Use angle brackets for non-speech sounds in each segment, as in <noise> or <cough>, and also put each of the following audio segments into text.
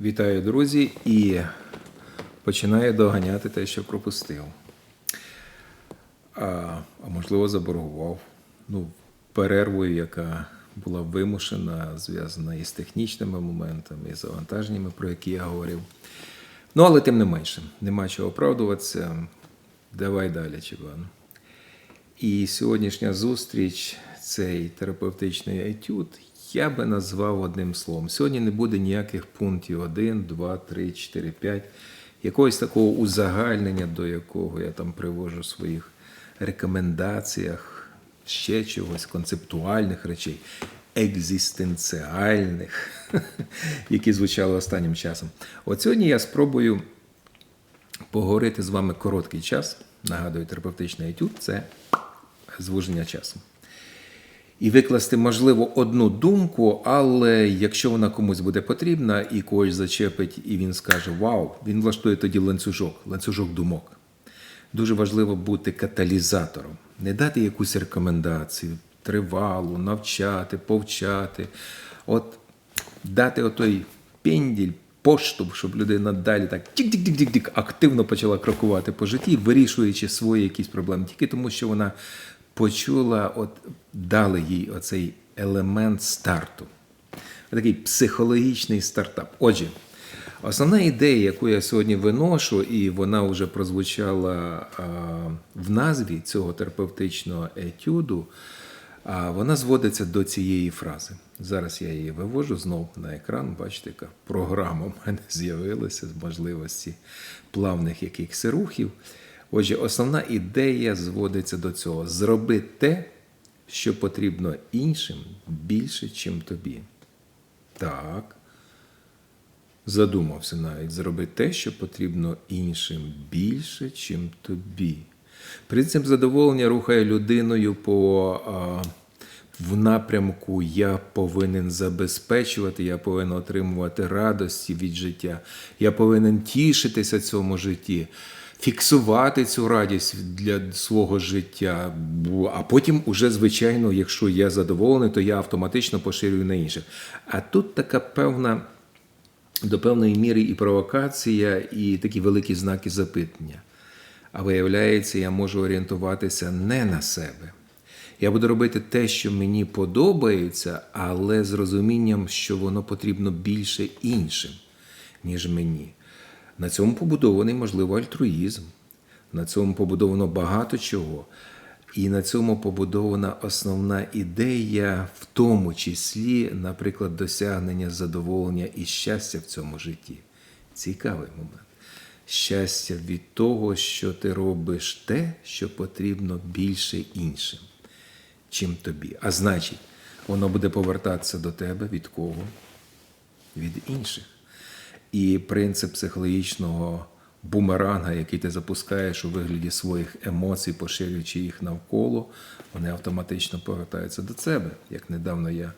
Вітаю, друзі, і починаю доганяти те, що пропустив. А, можливо, заборгував. Ну, перервою, яка була вимушена, зв'язана із технічними моментами, із завантаженнями, про які я говорив. Ну, але тим не менше, нема чого оправдуватися. Давай далі, Чебан. І сьогоднішня зустріч, цей терапевтичний етюд, я би назвав одним словом. Сьогодні не буде ніяких пунктів 1, 2, 3, 4, 5, якогось такого узагальнення, до якого я там привожу в своїх рекомендаціях, ще чогось, концептуальних речей, екзистенціальних, <laughs> які звучали останнім часом. От сьогодні я спробую поговорити з вами короткий час. Нагадую, терапевтичний етюд це звуження часу. І викласти, можливо, одну думку, але якщо вона комусь буде потрібна і когось зачепить, і він скаже Вау, він влаштує тоді ланцюжок, ланцюжок думок. Дуже важливо бути каталізатором, не дати якусь рекомендацію, тривалу, навчати, повчати, от дати отой пенділь, поштовх, щоб людина далі так тік-тік-тік-тік активно почала крокувати по житті, вирішуючи свої якісь проблеми, тільки тому, що вона почула, от дали їй оцей елемент старту. Такий психологічний стартап. Отже, основна ідея, яку я сьогодні виношу, і вона вже прозвучала в назві цього терапевтичного етюду, вона зводиться до цієї фрази. Зараз я її вивожу знову на екран. Бачите, яка програма в мене з'явилася з можливості плавних якихось рухів. Отже, основна ідея зводиться до цього: зроби те, що потрібно іншим більше, чим тобі. Так. Задумався навіть зроби те, що потрібно іншим більше, чим тобі. Принцип задоволення рухає людиною по а, в напрямку Я повинен забезпечувати, я повинен отримувати радості від життя, я повинен тішитися цьому житті фіксувати цю радість для свого життя. А потім, уже, звичайно, якщо я задоволений, то я автоматично поширюю на інших. А тут така певна. До певної міри і провокація, і такі великі знаки запитання. А виявляється, я можу орієнтуватися не на себе. Я буду робити те, що мені подобається, але з розумінням, що воно потрібно більше іншим, ніж мені. На цьому побудований, можливо, альтруїзм. На цьому побудовано багато чого. І на цьому побудована основна ідея, в тому числі, наприклад, досягнення задоволення і щастя в цьому житті. Цікавий момент. Щастя від того, що ти робиш те, що потрібно більше іншим, чим тобі. А значить, воно буде повертатися до тебе від кого? Від інших. І принцип психологічного бумеранга, який ти запускаєш у вигляді своїх емоцій, поширюючи їх навколо, вони автоматично повертаються до тебе. Як недавно я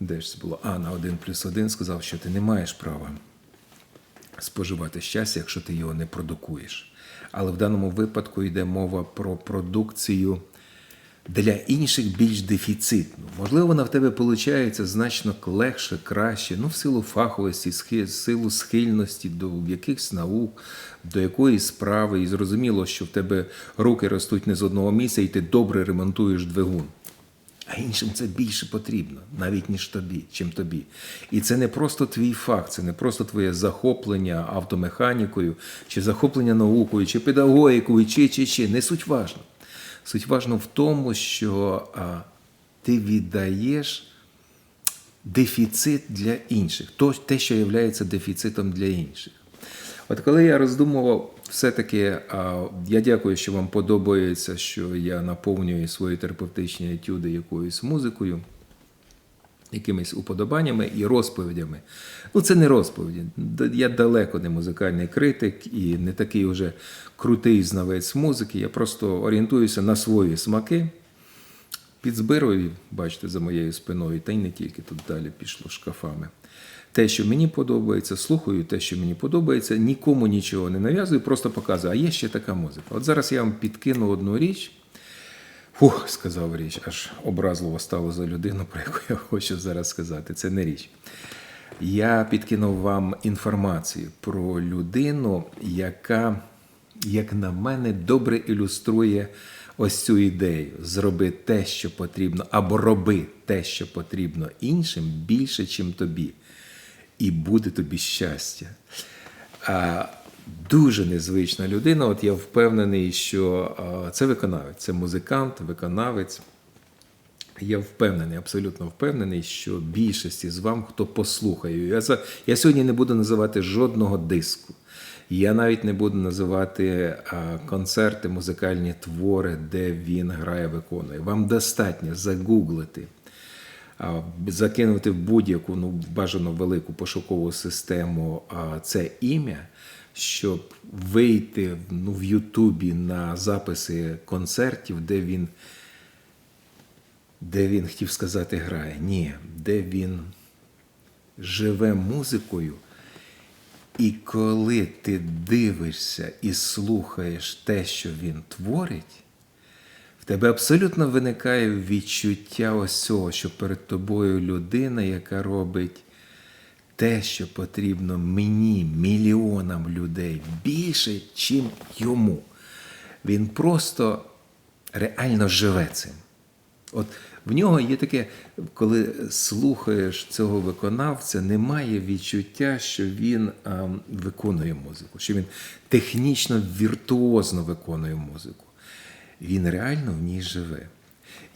де ж це було, а на один плюс один сказав, що ти не маєш права споживати щастя, якщо ти його не продукуєш. Але в даному випадку йде мова про продукцію для інших більш дефіцитну. Можливо, вона в тебе виходить значно легше, краще, ну, в силу фаховості, в силу схильності до якихось наук, до якоїсь справи. І зрозуміло, що в тебе руки ростуть не з одного місця, і ти добре ремонтуєш двигун. А іншим це більше потрібно, навіть ніж тобі, чим тобі. І це не просто твій факт, це не просто твоє захоплення автомеханікою, чи захоплення наукою, чи педагогікою, чи чи чи не суть важно. Суть важно в тому, що ти віддаєш дефіцит для інших, то, те, що є дефіцитом для інших. От коли я роздумував, все-таки я дякую, що вам подобається, що я наповнюю свої терапевтичні етюди якоюсь музикою. Якимись уподобаннями і розповідями. Ну, це не розповіді. Я далеко не музикальний критик і не такий уже крутий знавець музики. Я просто орієнтуюся на свої смаки. Підзбирую, бачите, за моєю спиною, та й не тільки тут далі пішло шкафами. Те, що мені подобається, слухаю те, що мені подобається, нікому нічого не нав'язую, просто показую, а є ще така музика. От зараз я вам підкину одну річ. Фух, сказав річ, аж образливо стало за людину, про яку я хочу зараз сказати. Це не річ. я підкинув вам інформацію про людину, яка, як на мене, добре ілюструє ось цю ідею: зроби те, що потрібно, або роби те, що потрібно іншим більше, чим тобі, і буде тобі щастя. Дуже незвична людина. От я впевнений, що це виконавець, це музикант, виконавець. Я впевнений, абсолютно впевнений, що більшості з вам, хто послухає, я, за, я сьогодні не буду називати жодного диску. Я навіть не буду називати концерти, музикальні твори, де він грає, виконує. Вам достатньо загуглити, закинути в будь-яку ну, бажано велику пошукову систему це ім'я, щоб вийти ну, в Ютубі на записи концертів, де він де він хотів сказати грає. Ні, де він живе музикою. І коли ти дивишся і слухаєш те, що він творить, в тебе абсолютно виникає відчуття ось цього, що перед тобою людина, яка робить те, що потрібно мені, мільйонам людей, більше, чим йому. Він просто реально живе цим. От в нього є таке, коли слухаєш цього виконавця, немає відчуття, що він а, виконує музику, що він технічно віртуозно виконує музику. Він реально в ній живе.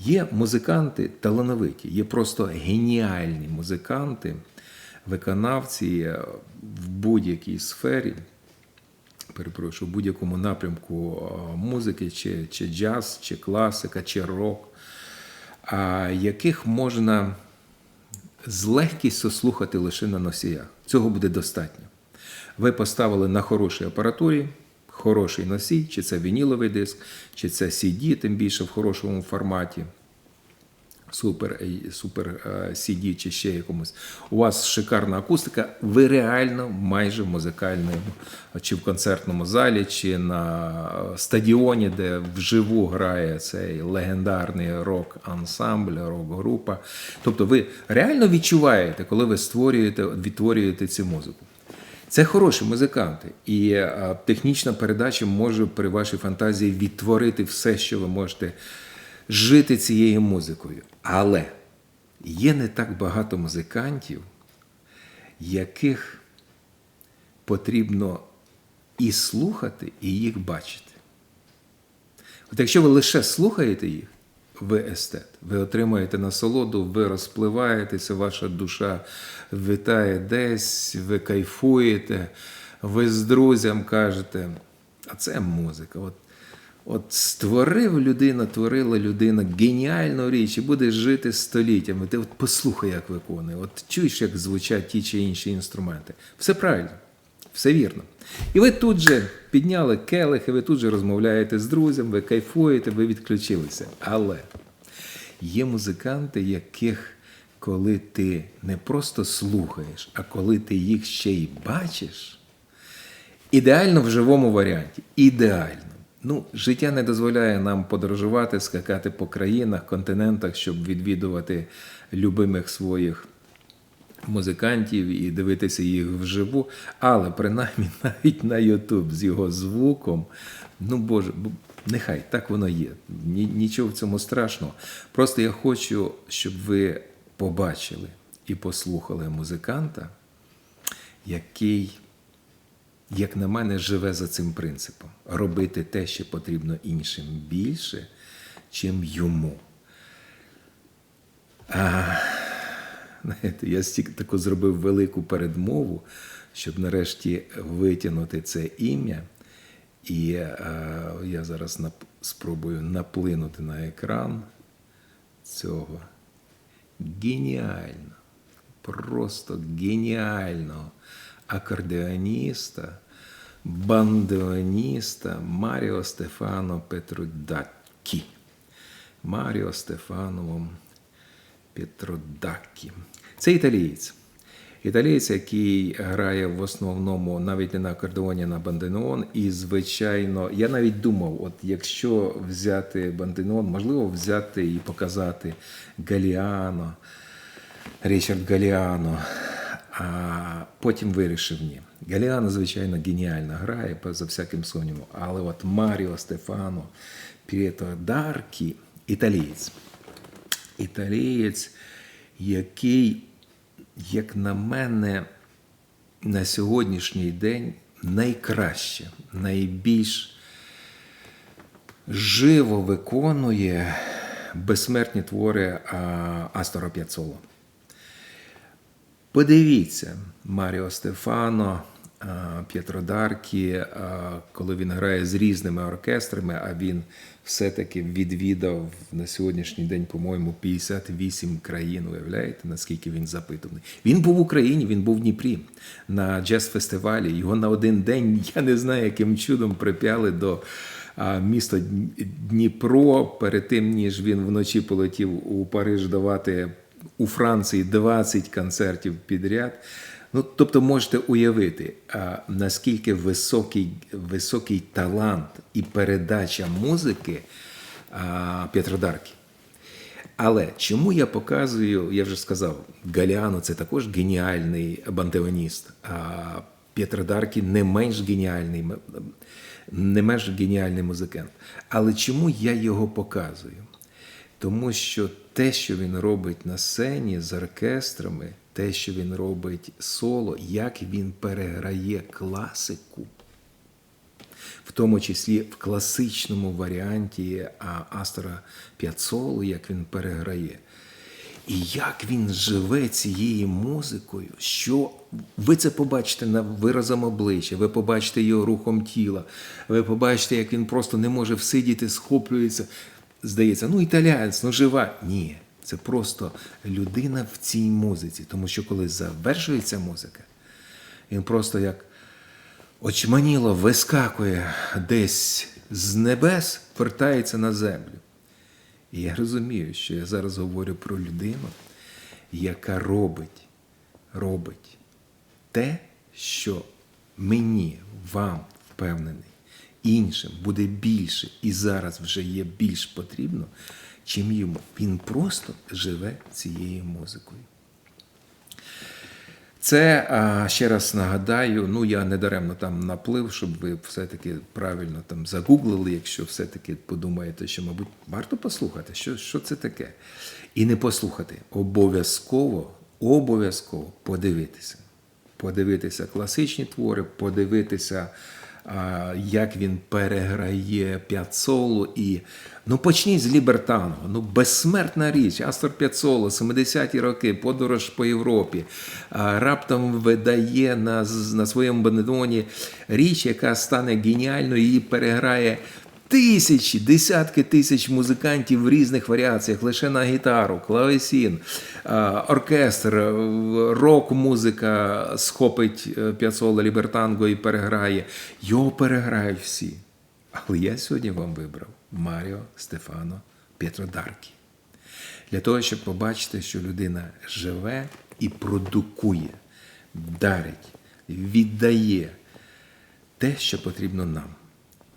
Є музиканти талановиті, є просто геніальні музиканти, виконавці е, в будь-якій сфері перепрошую, в будь-якому напрямку музики, чи, чи джаз, чи класика, чи рок, яких можна з легкістю слухати лише на носіях. Цього буде достатньо. Ви поставили на хорошій апаратурі, хороший носій, чи це вініловий диск, чи це CD, тим більше в хорошому форматі супер, е, супер е, CD чи ще якомусь. У вас шикарна акустика, ви реально майже в музикальному, чи в концертному залі, чи на стадіоні, де вживу грає цей легендарний рок-ансамбль, рок-група. Тобто ви реально відчуваєте, коли ви створюєте, відтворюєте цю музику. Це хороші музиканти, і технічна передача може при вашій фантазії відтворити все, що ви можете жити цією музикою. Але є не так багато музикантів, яких потрібно і слухати, і їх бачити. От якщо ви лише слухаєте їх, ви естет, ви отримаєте насолоду, ви розпливаєтеся, ваша душа витає десь, ви кайфуєте, ви з друзям кажете, а це музика. От От створив людина, творила людина геніальну річ і буде жити століттями. Ти от послухай, як виконує, от чуєш, як звучать ті чи інші інструменти. Все правильно, все вірно. І ви тут же підняли келих, і ви тут же розмовляєте з друзями, ви кайфуєте, ви відключилися. Але є музиканти, яких, коли ти не просто слухаєш, а коли ти їх ще й бачиш, ідеально в живому варіанті. Ідеально. Ну, життя не дозволяє нам подорожувати, скакати по країнах, континентах, щоб відвідувати любимих своїх музикантів і дивитися їх вживу. Але принаймні <laughs> навіть на Ютуб з його звуком, ну Боже, нехай так воно є. Нічого в цьому страшного. Просто я хочу, щоб ви побачили і послухали музиканта, який як на мене, живе за цим принципом робити те, що потрібно іншим більше, чим йому. А, знаєте, Я стільки таку зробив велику передмову, щоб нарешті витягнути це ім'я. І а, я зараз нап спробую наплинути на екран цього геніально, просто геніального акордеоніста, бандеоніста Маріо Стефано Петродаккі. Маріо Стефано Петродаккі. Це італієць. Італієць, який грає в основному навіть не на акордеоні, а на банденеон. І, звичайно, я навіть думав, от якщо взяти банденеон, можливо, взяти і показати Галіано, Річард Галіано. А потім вирішив ні. Галіано, звичайно, геніально грає, поза всяким сумнівом. Але от Маріо Стефано Пієто Даркі, італієць. Італієць, який, як на мене, на сьогоднішній день найкраще, найбільш живо виконує безсмертні твори Астора П'яцоло. Подивіться, Маріо Стефано, а, П'єтро Даркі, коли він грає з різними оркестрами, а він все-таки відвідав на сьогоднішній день, по-моєму, 58 країн. Уявляєте, наскільки він запитаний? Він був в Україні, він був в Дніпрі на джаз-фестивалі. Його на один день, <laughs> я не знаю, яким чудом прип'яли до а, міста Дніпро перед тим, ніж він вночі полетів у Париж давати у Франції 20 концертів підряд. Ну, тобто можете уявити, а, наскільки високий, високий талант і передача музики а, Петродарки. Але чому я показую, я вже сказав, Галіано це також геніальний бандеоніст, а Петродарки не менш геніальний, не менш геніальний музикант. Але чому я його показую? Тому що те, що він робить на сцені з оркестрами, те, що він робить соло, як він переграє класику, в тому числі в класичному варіанті Астора П'яцолу, як він переграє. І як він живе цією музикою, що ви це побачите на виразом обличчя, ви побачите його рухом тіла, ви побачите, як він просто не може всидіти, схоплюється. Здається, ну італієць, ну жива. Ні, це просто людина в цій музиці. Тому що коли завершується музика, він просто як очманіло вискакує десь з небес, вертається на землю. І я розумію, що я зараз говорю про людину, яка робить, робить те, що мені, вам впевнений, іншим буде більше і зараз вже є більш потрібно, чим йому. Він просто живе цією музикою. Це ще раз нагадаю, ну я не даремно там наплив, щоб ви все-таки правильно там загуглили, якщо все-таки подумаєте, що, мабуть, варто послухати, що, що це таке. І не послухати. Обов'язково, обов'язково подивитися. Подивитися класичні твори, подивитися, як він переграє П'яцолу і. Ну, почніть з Лібертанго. Ну, безсмертна річ. Астор П'яцоло, 70-ті роки, подорож по Європі. Раптом видає на, на своєму Бенедоні річ, яка стане геніальною, її переграє тисячі, десятки тисяч музикантів в різних варіаціях, лише на гітару, клавесін, оркестр, е, рок-музика схопить е, П'яцола Лібертанго і переграє. Його переграють всі. Але я сьогодні вам вибрав Маріо Стефано П'єтродаркі. Для того, щоб побачити, що людина живе і продукує, дарить, віддає те, що потрібно нам.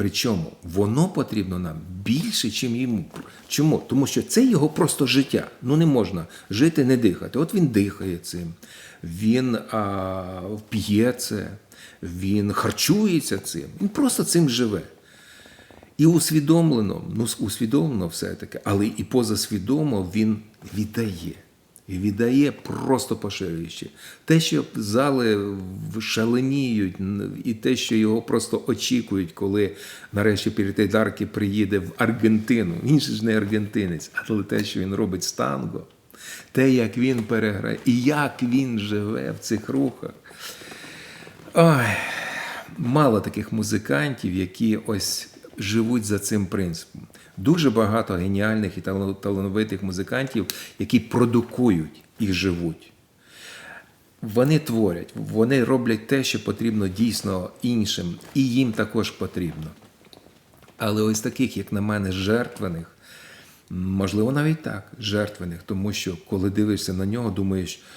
Причому воно потрібно нам більше, ніж йому. Чому? Тому що це його просто життя. Ну не можна жити, не дихати. От він дихає цим, він а, п'є це, він харчується цим, він просто цим живе. І усвідомлено, ну усвідомлено все-таки, але і позасвідомо він віддає. Віддає просто поширюючи. Те, що зали шаленіють, і те, що його просто очікують, коли нарешті Пірітейдарки приїде в Аргентину. Він ж не аргентинець, але те, що він робить з танго, те, як він переграє, і як він живе в цих рухах. Ой, мало таких музикантів, які ось живуть за цим принципом. Дуже багато геніальних і талановитих музикантів, які продукують і живуть. Вони творять, вони роблять те, що потрібно дійсно іншим, і їм також потрібно. Але ось таких, як на мене, жертвених, можливо, навіть так, жертвених, тому що коли дивишся на нього, думаєш, «Слухай,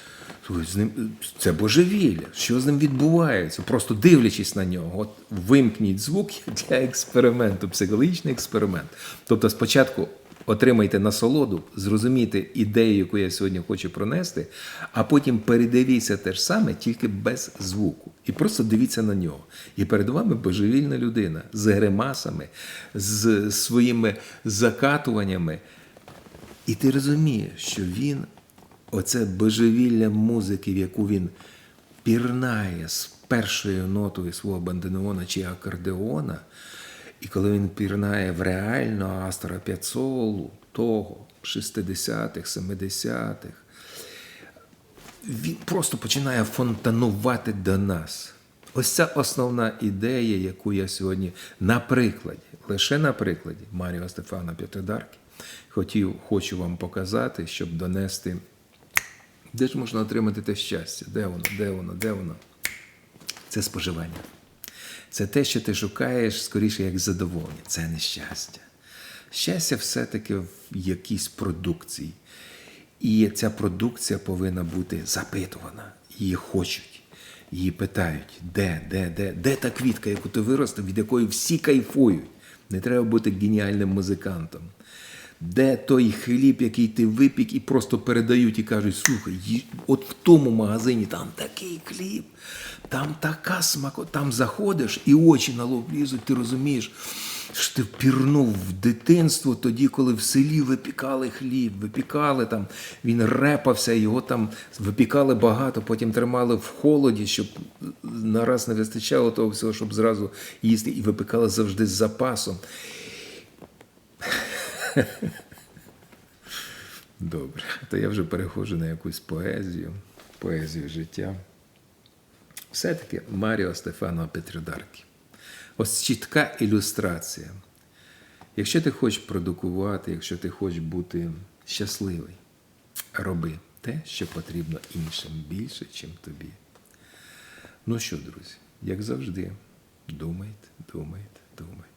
з ним це божевілля, що з ним відбувається? Просто дивлячись на нього, от вимкніть звук <laughs> для експерименту, психологічний експеримент. Тобто, спочатку отримайте насолоду, зрозумійте ідею, яку я сьогодні хочу пронести, а потім передивіться те ж саме, тільки без звуку. І просто дивіться на нього. І перед вами божевільна людина з гримасами, з своїми закатуваннями. І ти розумієш, що він, оце божевілля музики, в яку він пірнає з першою нотою свого банденеона чи акордеона, і коли він пірнає в реальну Астора П'яцолу того 60-х, 70-х, він просто починає фонтанувати до нас. Ось ця основна ідея, яку я сьогодні на прикладі, лише на прикладі Маріо Стефана П'ятидарки, хотів, хочу вам показати, щоб донести, де ж можна отримати те щастя, де воно, де воно, де воно. Це споживання. Це те, що ти шукаєш скоріше як задоволення. Це не щастя. Щастя все-таки в якійсь продукції. І ця продукція повинна бути запитувана. Її хочуть, її питають, де, де, де, де та квітка, яку ти виростив, від якої всі кайфують. Не треба бути геніальним музикантом. Де той хліб, який ти випік, і просто передають і кажуть, слухай, от в тому магазині там такий хліб, там така смако, там заходиш і очі на лоб лізуть, ти розумієш, що ти впірнув в дитинство тоді, коли в селі випікали хліб, випікали там, він репався, його там випікали багато, потім тримали в холоді, щоб нараз не вистачало того всього, щоб зразу їсти, і випікали завжди з запасом. <laughs> Добре, то я вже переходжу на якусь поезію, поезію життя. Все-таки Маріо Стефано Петродарки. Ось чітка ілюстрація. Якщо ти хочеш продукувати, якщо ти хочеш бути щасливий, роби те, що потрібно іншим більше, ніж тобі. Ну що, друзі, як завжди, думайте, думайте, думайте.